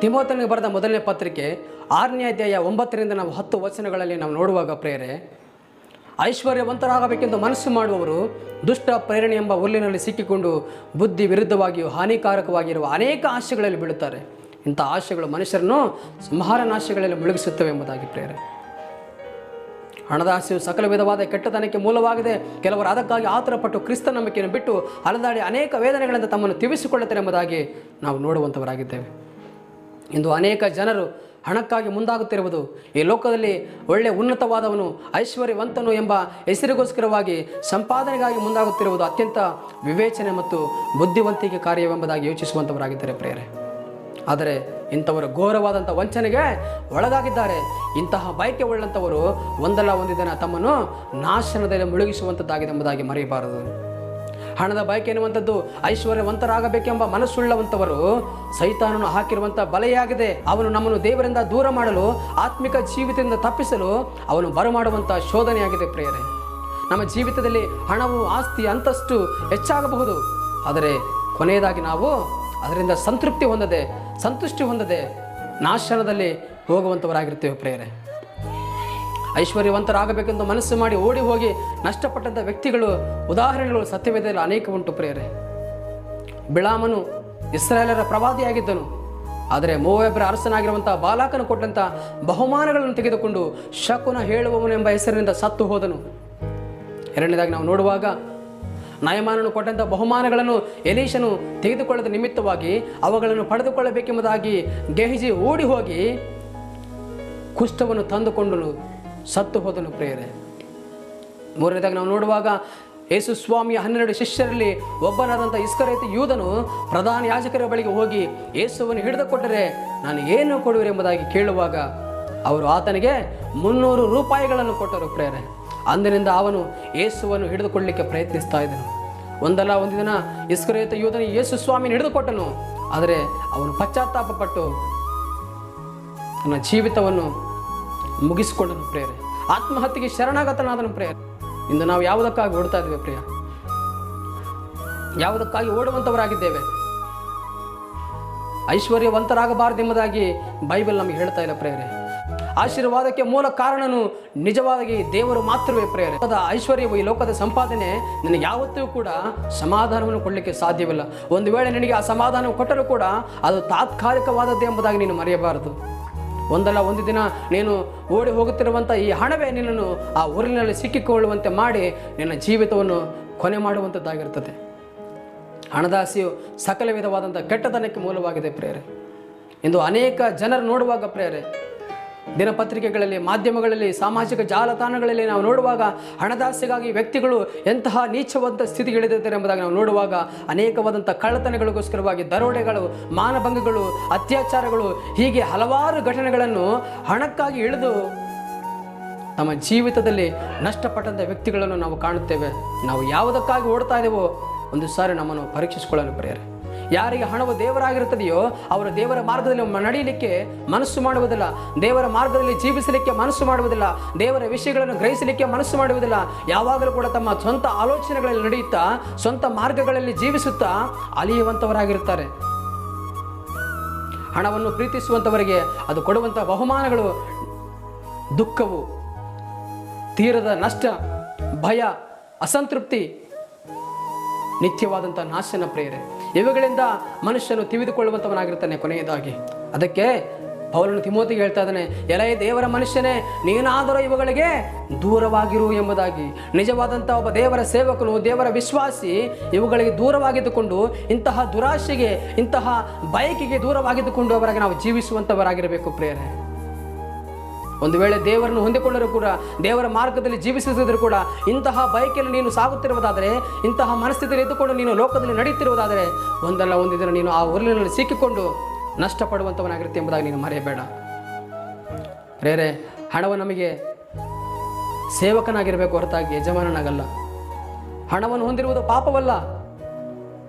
ತಿಮೋತನಿಗೆ ಬರೆದ ಮೊದಲನೇ ಪತ್ರಿಕೆ ಆರನೇ ಅಧ್ಯಾಯ ಒಂಬತ್ತರಿಂದ ನಾವು ಹತ್ತು ವಚನಗಳಲ್ಲಿ ನಾವು ನೋಡುವಾಗ ಪ್ರೇರೆ, ಐಶ್ವರ್ಯವಂತರಾಗಬೇಕೆಂದು ಮನಸ್ಸು ಮಾಡುವವರು ದುಷ್ಟ ಪ್ರೇರಣೆ ಎಂಬ ಹುಲ್ಲಿನಲ್ಲಿ ಸಿಕ್ಕಿಕೊಂಡು ಬುದ್ಧಿ ವಿರುದ್ಧವಾಗಿಯೂ ಹಾನಿಕಾರಕವಾಗಿರುವ ಅನೇಕ ಆಶೆಗಳಲ್ಲಿ ಬೀಳುತ್ತಾರೆ. ಇಂಥ ಆಶೆಗಳು ಮನುಷ್ಯರನ್ನು ಸಂಹಾರನಾಶೆಗಳಲ್ಲಿ ಮುಳುಗಿಸುತ್ತವೆ ಎಂಬುದಾಗಿ ಪ್ರೇರೆ. ಹಣದ ಆಸೆಯು ಸಕಲ ವಿಧವಾದ ಕೆಟ್ಟತನಕ್ಕೆ ಮೂಲವಾಗಿದೆ. ಕೆಲವರು ಅದಕ್ಕಾಗಿ ಆತುರಪಟ್ಟು ಕ್ರಿಸ್ತ ನಂಬಿಕೆಯನ್ನು ಬಿಟ್ಟು ಅಲದಾಡಿ ಅನೇಕ ವೇದನೆಗಳಿಂದ ತಮ್ಮನ್ನು ತಿಳಿಸಿಕೊಳ್ಳುತ್ತಾರೆ ಎಂಬುದಾಗಿ ನಾವು ನೋಡುವಂಥವರಾಗಿದ್ದೇವೆ. ಇಂದು ಅನೇಕ ಜನರು ಹಣಕ್ಕಾಗಿ ಮುಂದಾಗುತ್ತಿರುವುದು. ಈ ಲೋಕದಲ್ಲಿ ಒಳ್ಳೆಯ ಉನ್ನತವಾದವನು, ಐಶ್ವರ್ಯವಂತನು ಎಂಬ ಹೆಸರಿಗೋಸ್ಕರವಾಗಿ ಸಂಪಾದನೆಗಾಗಿ ಮುಂದಾಗುತ್ತಿರುವುದು ಅತ್ಯಂತ ವಿವೇಚನೆ ಮತ್ತು ಬುದ್ಧಿವಂತಿಕೆ ಕಾರ್ಯವೆಂಬುದಾಗಿ ಯೋಚಿಸುವಂಥವರಾಗಿದ್ದಾರೆ ಪ್ರೇರೆ ಆದರೆ ಇಂಥವರ ಘೋರವಾದಂಥ ವಂಚನೆಗೆ ಒಳಗಾಗಿದ್ದಾರೆ. ಇಂತಹ ಬಯಕೆ ಉಳ್ಳಂಥವರು ಒಂದಲ್ಲ ಒಂದು ದಿನ ತಮ್ಮನ್ನು ನಾಶನದಲ್ಲಿ ಮುಳುಗಿಸುವಂಥದ್ದಾಗಿದೆ ಎಂಬುದಾಗಿ ಮರೆಯಬಾರದು. ಹಣದ ಬಯಕೆ ಎನ್ನುವಂಥದ್ದು ಐಶ್ವರ್ಯವಂತರಾಗಬೇಕೆಂಬ ಮನಸ್ಸುಳ್ಳವಂಥವರು ಸೈತಾನನು ಹಾಕಿರುವಂಥ ಬಲೆಯಾಗಿದೆ. ಅವನು ನಮ್ಮನ್ನು ದೇವರಿಂದ ದೂರ ಮಾಡಲು, ಆತ್ಮಿಕ ಜೀವಿತದಿಂದ ತಪ್ಪಿಸಲು ಅವನು ಬರಮಾಡುವಂಥ ಶೋಧನೆಯಾಗಿದೆ ಪ್ರೇಯರೆ. ನಮ್ಮ ಜೀವಿತದಲ್ಲಿ ಹಣವು, ಆಸ್ತಿ, ಅಂತಸ್ತು ಹೆಚ್ಚಾಗಬಹುದು. ಆದರೆ ಕೊನೆಯದಾಗಿ ನಾವು ಅದರಿಂದ ಸಂತೃಪ್ತಿ ಹೊಂದದೆ, ಸಂತುಷ್ಟಿ ಹೊಂದದೆ ನಾಶನದಲ್ಲಿ ಹೋಗುವಂಥವರಾಗಿರ್ತೇವೆ ಪ್ರೇಯರೆ. ಐಶ್ವರ್ಯವಂತರಾಗಬೇಕೆಂದು ಮನಸ್ಸು ಮಾಡಿ ಓಡಿ ಹೋಗಿ ನಷ್ಟಪಟ್ಟಂಥ ವ್ಯಕ್ತಿಗಳು, ಉದಾಹರಣೆಗಳು ಸತ್ಯವೇದದಲ್ಲಿ ಅನೇಕ ಉಂಟು ಪ್ರೇರೆ ಬಿಳಾಮನು ಇಸ್ರಾಯೇಲರ ಪ್ರವಾದಿಯಾಗಿದ್ದನು. ಆದರೆ ಮೋವೆಬ್ರ ಅರಸನಾಗಿರುವಂಥ ಬಾಲಾಕನು ಕೊಟ್ಟಂಥ ಬಹುಮಾನಗಳನ್ನು ತೆಗೆದುಕೊಂಡು ಶಕುನ ಹೇಳುವವನು ಎಂಬ ಹೆಸರಿನಿಂದ ಸತ್ತು ಹೋದನು. ಎರಡನೇದಾಗಿ ನಾವು ನೋಡುವಾಗ ನಯಮಾನನು ಕೊಟ್ಟಂಥ ಬಹುಮಾನಗಳನ್ನು ಎಲೀಶನು ತೆಗೆದುಕೊಳ್ಳದ ನಿಮಿತ್ತವಾಗಿ ಅವುಗಳನ್ನು ಪಡೆದುಕೊಳ್ಳಬೇಕೆಂಬುದಾಗಿ ಗೆಹಿಜಿ ಓಡಿ ಹೋಗಿ ಕುಷ್ಠವನ್ನು ತಂದುಕೊಂಡು ಸತ್ತು ಹೋದನು ಪ್ರೇಯರೆ. ಮೂರನೇದಾಗಿ ನಾವು ನೋಡುವಾಗ ಯೇಸು ಸ್ವಾಮಿಯ ಹನ್ನೆರಡು ಶಿಷ್ಯರಲ್ಲಿ ಒಬ್ಬನಾದಂಥ ಇಸ್ಕರೇತಿ ಯೂದನು ಪ್ರಧಾನ ಯಾಜಕರ ಬಳಿಗೆ ಹೋಗಿ ಯೇಸುವನ್ನು ಹಿಡಿದುಕೊಟ್ಟರೆ ನಾನು ಏನು ಕೊಡುವೆ ಎಂಬುದಾಗಿ ಕೇಳುವಾಗ ಅವರು ಆತನಿಗೆ ಮುನ್ನೂರು ರೂಪಾಯಿಗಳನ್ನು ಕೊಟ್ಟರು ಪ್ರೇರೆ ಅಂದಿನಿಂದ ಅವನು ಯೇಸುವನ್ನು ಹಿಡಿದುಕೊಳ್ಳಲಿಕ್ಕೆ ಪ್ರಯತ್ನಿಸ್ತಾ ಇದ್ದನು. ಒಂದಲ್ಲ ಒಂದು ದಿನ ಇಸ್ಕರೇತ ಯೂದನು ಯೇಸು ಸ್ವಾಮಿನ ಹಿಡಿದುಕೊಟ್ಟನು. ಆದರೆ ಅವನು ಪಶ್ಚಾತ್ತಾಪಪಟ್ಟು ತನ್ನ ಜೀವಿತವನ್ನು ಮುಗಿಸಿಕೊಂಡನು ಪ್ರೇರೆ ಆತ್ಮಹತ್ಯೆಗೆ ಶರಣಾಗತನಾದನು ಪ್ರೇರೆ ಇಂದು ನಾವು ಯಾವುದಕ್ಕಾಗಿ ಓಡ್ತಾ ಇದ್ದೇವೆ ಪ್ರಿಯ? ಯಾವುದಕ್ಕಾಗಿ ಓಡುವಂಥವರಾಗಿದ್ದೇವೆ ಐಶ್ವರ್ಯವಂತರಾಗಬಾರದೆಂಬುದಾಗಿ ಬೈಬಲ್ ನಮಗೆ ಹೇಳ್ತಾ ಇಲ್ಲ ಪ್ರೇರೆ ಆಶೀರ್ವಾದಕ್ಕೆ ಮೂಲ ಕಾರಣನು ನಿಜವಾಗಿ ದೇವರು ಮಾತ್ರವೇ ಪ್ರೇರೆ ಲೋಕದ ಐಶ್ವರ್ಯವು ಈ ಲೋಕದ ಸಂಪಾದನೆ, ನಿನಗೆ ಯಾವತ್ತೂ ಕೂಡ ಸಮಾಧಾನವನ್ನು ಕೊಡಲಿಕ್ಕೆ ಸಾಧ್ಯವಿಲ್ಲ. ಒಂದು ವೇಳೆ ನಿನಗೆ ಆ ಸಮಾಧಾನ ಕೊಟ್ಟರೂ ಕೂಡ ಅದು ತಾತ್ಕಾಲಿಕವಾದದ್ದು ಎಂಬುದಾಗಿ ನೀನು ಮರೆಯಬಾರದು. ಒಂದಲ್ಲ ಒಂದು ದಿನ ನೀನು ಓಡಿ ಹೋಗುತ್ತಿರುವಂಥ ಈ ಹಣವೇ ನಿನ್ನನ್ನು ಆ ಊರಿನಲ್ಲಿ ಸಿಕ್ಕಿಕೊಳ್ಳುವಂತೆ ಮಾಡಿ ನಿನ್ನ ಜೀವಿತವನ್ನು ಕೊನೆ ಮಾಡುವಂಥದ್ದಾಗಿರ್ತದೆ ಹಣದಾಸಿಯು ಸಕಲ ವಿಧವಾದಂಥ ಕೆಟ್ಟತನಕ್ಕೆ ಮೂಲವಾಗಿದೆ ಪ್ರೇರೆ ಇಂದು ಅನೇಕ ಜನರು ನೋಡುವಾಗ ಪ್ರೇರೆ ದಿನಪತ್ರಿಕೆಗಳಲ್ಲಿ, ಮಾಧ್ಯಮಗಳಲ್ಲಿ, ಸಾಮಾಜಿಕ ಜಾಲತಾಣಗಳಲ್ಲಿ ನಾವು ನೋಡುವಾಗ ಹಣದಾಸೆಗಾಗಿ ವ್ಯಕ್ತಿಗಳು ಎಂತಹ ನೀಚವಾದ ಸ್ಥಿತಿಗಿಳಿದಿದ್ದಾರೆ ಎಂಬುದಾಗಿ ನಾವು ನೋಡುವಾಗ ಅನೇಕವಾದಂಥ ಕಳ್ಳತನಗಳಿಗೋಸ್ಕರವಾಗಿ ದರೋಡೆಗಳು, ಮಾನಭಂಗಗಳು, ಅತ್ಯಾಚಾರಗಳು, ಹೀಗೆ ಹಲವಾರು ಘಟನೆಗಳನ್ನು ಹಣಕ್ಕಾಗಿ ಇಳಿದು ನಮ್ಮ ಜೀವಿತದಲ್ಲಿ ನಷ್ಟಪಟ್ಟಂಥ ವ್ಯಕ್ತಿಗಳನ್ನು ನಾವು ಕಾಣುತ್ತೇವೆ. ನಾವು ಯಾವುದಕ್ಕಾಗಿ ಓಡ್ತಾ ಇದ್ದೇವೋ ಒಂದು ಸಾರಿ ನಮ್ಮನ್ನು ಪರೀಕ್ಷಿಸಿಕೊಳ್ಳಲು ಪ್ರೇರೆ ಯಾರಿಗೆ ಹಣವು ದೇವರಾಗಿರುತ್ತದೆಯೋ ಅವರು ದೇವರ ಮಾರ್ಗದಲ್ಲಿ ನಡೆಯಲಿಕ್ಕೆ ಮನಸ್ಸು ಮಾಡುವುದಿಲ್ಲ. ದೇವರ ಮಾರ್ಗದಲ್ಲಿ ಜೀವಿಸಲಿಕ್ಕೆ ಮನಸ್ಸು ಮಾಡುವುದಿಲ್ಲ. ದೇವರ ವಿಷಯಗಳನ್ನು ಗ್ರಹಿಸಲಿಕ್ಕೆ ಮನಸ್ಸು ಮಾಡುವುದಿಲ್ಲ. ಯಾವಾಗಲೂ ಕೂಡ ತಮ್ಮ ಸ್ವಂತ ಆಲೋಚನೆಗಳಲ್ಲಿ ನಡೆಯುತ್ತಾ, ಸ್ವಂತ ಮಾರ್ಗಗಳಲ್ಲಿ ಜೀವಿಸುತ್ತಾ ಅಲಿಯುವಂಥವರಾಗಿರುತ್ತಾರೆ ಹಣವನ್ನು ಪ್ರೀತಿಸುವಂಥವರಿಗೆ ಅದು ಕೊಡುವಂಥ ಬಹುಮಾನಗಳು ದುಃಖವು, ತೀರದ ನಷ್ಟ, ಭಯ, ಅಸಂತೃಪ್ತಿ ನಿತ್ಯವಾದಂಥ ನಾಶನ ಪ್ರೇರೆ ಇವುಗಳಿಂದ ಮನುಷ್ಯನು ತಿಳಿದುಕೊಳ್ಳುವಂಥವನಾಗಿರ್ತಾನೆ ಕೊನೆಯದಾಗಿ. ಅದಕ್ಕೆ ಪೌಲನು ತಿಮೋತಿಗೆ ಹೇಳ್ತಾ ಇದ್ದಾನೆ ಎಲೆಯ ದೇವರ ಮನುಷ್ಯನೇ, ನೀನಾದರೂ ಇವುಗಳಿಗೆ ದೂರವಾಗಿರು ಎಂಬುದಾಗಿ. ನಿಜವಾದಂಥ ಒಬ್ಬ ದೇವರ ಸೇವಕನು, ದೇವರ ವಿಶ್ವಾಸಿ, ಇವುಗಳಿಗೆ ದೂರವಾಗಿದ್ದುಕೊಂಡು ಇಂತಹ ದುರಾಶೆಗೆ, ಇಂತಹ ಬಯಕೆಗೆ ದೂರವಾಗಿದ್ದುಕೊಂಡು ಅವರಾಗಿ ನಾವು ಜೀವಿಸುವಂಥವರಾಗಿರಬೇಕು ಪ್ರೇರೆ ಒಂದು ವೇಳೆ ದೇವರನ್ನು ಹೊಂದಿಕೊಂಡರೂ ಕೂಡ, ದೇವರ ಮಾರ್ಗದಲ್ಲಿ ಜೀವಿಸುತ್ತಿದ್ದರೂ ಕೂಡ, ಇಂತಹ ಬಯಕೆಯಲ್ಲಿ ನೀನು ಸಾಗುತ್ತಿರುವುದಾದರೆ, ಇಂತಹ ಮನಸ್ಥಿತಿಯಲ್ಲಿ ಇದ್ದುಕೊಂಡು ನೀನು ಲೋಕದಲ್ಲಿ ನಡೆಯುತ್ತಿರುವುದಾದರೆ, ಒಂದಲ್ಲ ಒಂದು ದಿನ ನೀನು ಆ ಉರುಳಿನಲ್ಲಿ ಸಿಕ್ಕಿಕೊಂಡು ನಷ್ಟಪಡುವಂಥವನಾಗಿರುತ್ತೆ ಎಂಬುದಾಗಿ ನೀನು ಮರೆಯಬೇಡ. ಪ್ರೇರೆ, ಹಣವು ನಮಗೆ ಸೇವಕನಾಗಿರಬೇಕು ಹೊರತಾಗಿ ಯಜಮಾನನಾಗಲ್ಲ. ಹಣವನ್ನು ಹೊಂದಿರುವುದು ಪಾಪವಲ್ಲ.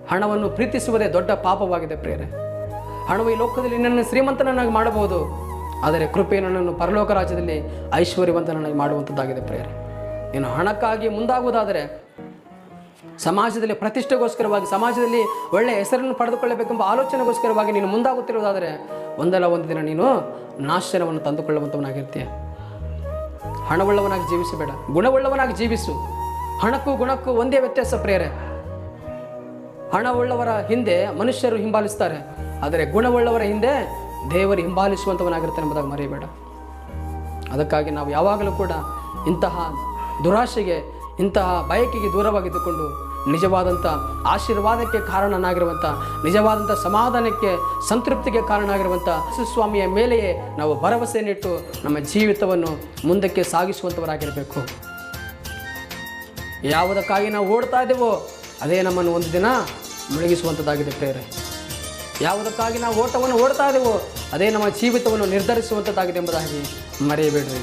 ಹಣವನ್ನು ಪ್ರೀತಿಸುವುದೇ ದೊಡ್ಡ ಪಾಪವಾಗಿದೆ ಪ್ರೇರೆ. ಹಣವು ಈ ಲೋಕದಲ್ಲಿ ನಿನ್ನನ್ನು ಶ್ರೀಮಂತನನ್ನಾಗಿ ಮಾಡಬಹುದು. ಆದರೆ ಕೃಪೆ ನನ್ನನ್ನು ಪರಲೋಕ ರಾಜ್ಯದಲ್ಲಿ ಐಶ್ವರ್ಯವಂತನನ್ನಾಗಿ ಮಾಡುವಂಥದ್ದಾಗಿದೆ ಪ್ರೇರೆ ನೀನು ಹಣಕ್ಕಾಗಿ ಮುಂದಾಗುವುದಾದರೆ ಸಮಾಜದಲ್ಲಿ ಪ್ರತಿಷ್ಠೆಗೋಸ್ಕರವಾಗಿ, ಸಮಾಜದಲ್ಲಿ ಒಳ್ಳೆಯ ಹೆಸರನ್ನು ಪಡೆದುಕೊಳ್ಳಬೇಕೆಂಬ ಆಲೋಚನೆಗೋಸ್ಕರವಾಗಿ ನೀನು ಮುಂದಾಗುತ್ತಿರುವುದಾದರೆ ಒಂದಲ್ಲ ಒಂದು ದಿನ ನೀನು ನಾಶನವನ್ನು ತಂದುಕೊಳ್ಳುವಂಥವನಾಗಿರ್ತೀಯ ಹಣವುಳ್ಳವನಾಗಿ ಜೀವಿಸಬೇಡ, ಗುಣವುಳ್ಳವನಾಗಿ ಜೀವಿಸು. ಹಣಕ್ಕೂ ಗುಣಕ್ಕೂ ಒಂದೇ ವ್ಯತ್ಯಾಸ ಪ್ರೇರೆ ಹಣವುಳ್ಳವರ ಹಿಂದೆ ಮನುಷ್ಯರು ಹಿಂಬಾಲಿಸ್ತಾರೆ, ಆದರೆ ಗುಣವುಳ್ಳವರ ಹಿಂದೆ ದೇವರು ಹಿಂಬಾಲಿಸುವಂಥವನಾಗಿರ್ತಾನೆ ಎಂಬುದಾಗಿ ಮರೆಯಬೇಡ. ಅದಕ್ಕಾಗಿ ನಾವು ಯಾವಾಗಲೂ ಕೂಡ ಇಂತಹ ದುರಾಶೆಗೆ, ಇಂತಹ ಬಯಕೆಗೆ ದೂರವಾಗಿದ್ದುಕೊಂಡು ನಿಜವಾದಂಥ ಆಶೀರ್ವಾದಕ್ಕೆ ಕಾರಣನಾಗಿರುವಂಥ, ನಿಜವಾದಂಥ ಸಮಾಧಾನಕ್ಕೆ ಸಂತೃಪ್ತಿಗೆ ಕಾರಣನಾಗಿರುವಂಥ ಸ್ವಾಮಿಯ ಮೇಲೆಯೇ ನಾವು ಭರವಸೆಯನ್ನಿಟ್ಟು ನಮ್ಮ ಜೀವಿತವನ್ನು ಮುಂದಕ್ಕೆ ಸಾಗಿಸುವಂಥವರಾಗಿರಬೇಕು. ಯಾವುದಕ್ಕಾಗಿ ನಾವು ಓಡ್ತಾ ಇದ್ದೇವೋ, ಅದೇ ನಮ್ಮನ್ನು ಒಂದು ದಿನ ಮುಳುಗಿಸುವಂಥದ್ದಾಗಿದೆ ಪ್ರೇರೆ ಯಾವುದಕ್ಕಾಗಿ ನಾವು ಓಟವನ್ನು ಓಡ್ತಾ ಇದ್ದೇವೋ ಅದೇ ನಮ್ಮ ಜೀವಿತವನ್ನು ನಿರ್ಧರಿಸುವಂಥದ್ದಾಗಿದೆ ಎಂಬುದಾಗಿ ಮರೆಯಬೇಡ್ರಿ.